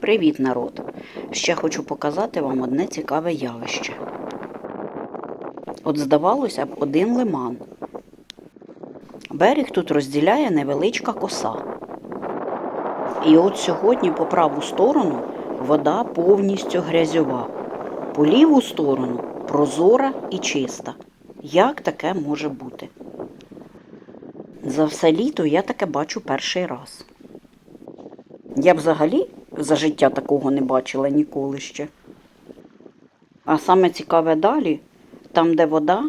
Привіт, народ! Ще хочу показати вам одне цікаве явище. От здавалося б, один лиман. Берег тут розділяє невеличка коса. І от сьогодні по праву сторону вода повністю грязьова, по ліву сторону прозора і чиста. Як таке може бути? За все літо я таке бачу перший раз. Я взагалі за життя такого не бачила ніколи ще. А саме цікаве далі, там, де вода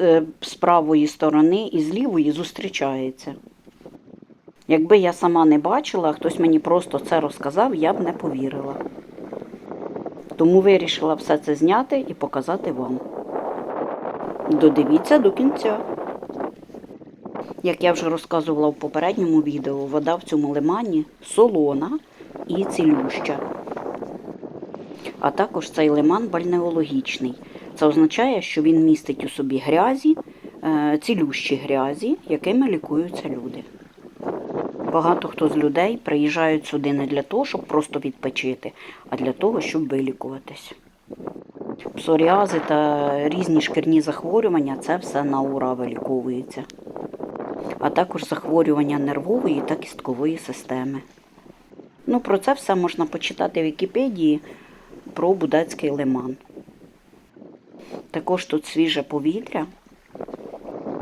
е, з правої сторони і з лівої зустрічається. Якби я сама не бачила, хтось мені просто це розказав, я б не повірила. Тому вирішила все це зняти і показати вам. Додивіться до кінця. Як я вже розказувала в попередньому відео, вода в цьому лимані солона і цілюща. А також цей лиман бальнеологічний. Це означає, що він містить у собі грязі, е, цілющі грязі, якими лікуються люди. Багато хто з людей приїжджають сюди не для того, щоб просто відпочити, а для того, щоб вилікуватись. Псоріази та різні шкірні захворювання це все на ура виліковується. А також захворювання нервової та кісткової системи. Ну, про це все можна почитати в Вікіпедії про Будацький лиман. Також тут свіже повітря,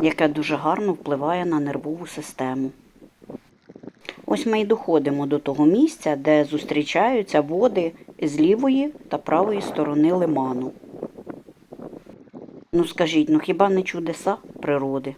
яке дуже гарно впливає на нервову систему. Ось ми і доходимо до того місця, де зустрічаються води з лівої та правої сторони лиману. Ну скажіть, ну хіба не чудеса природи?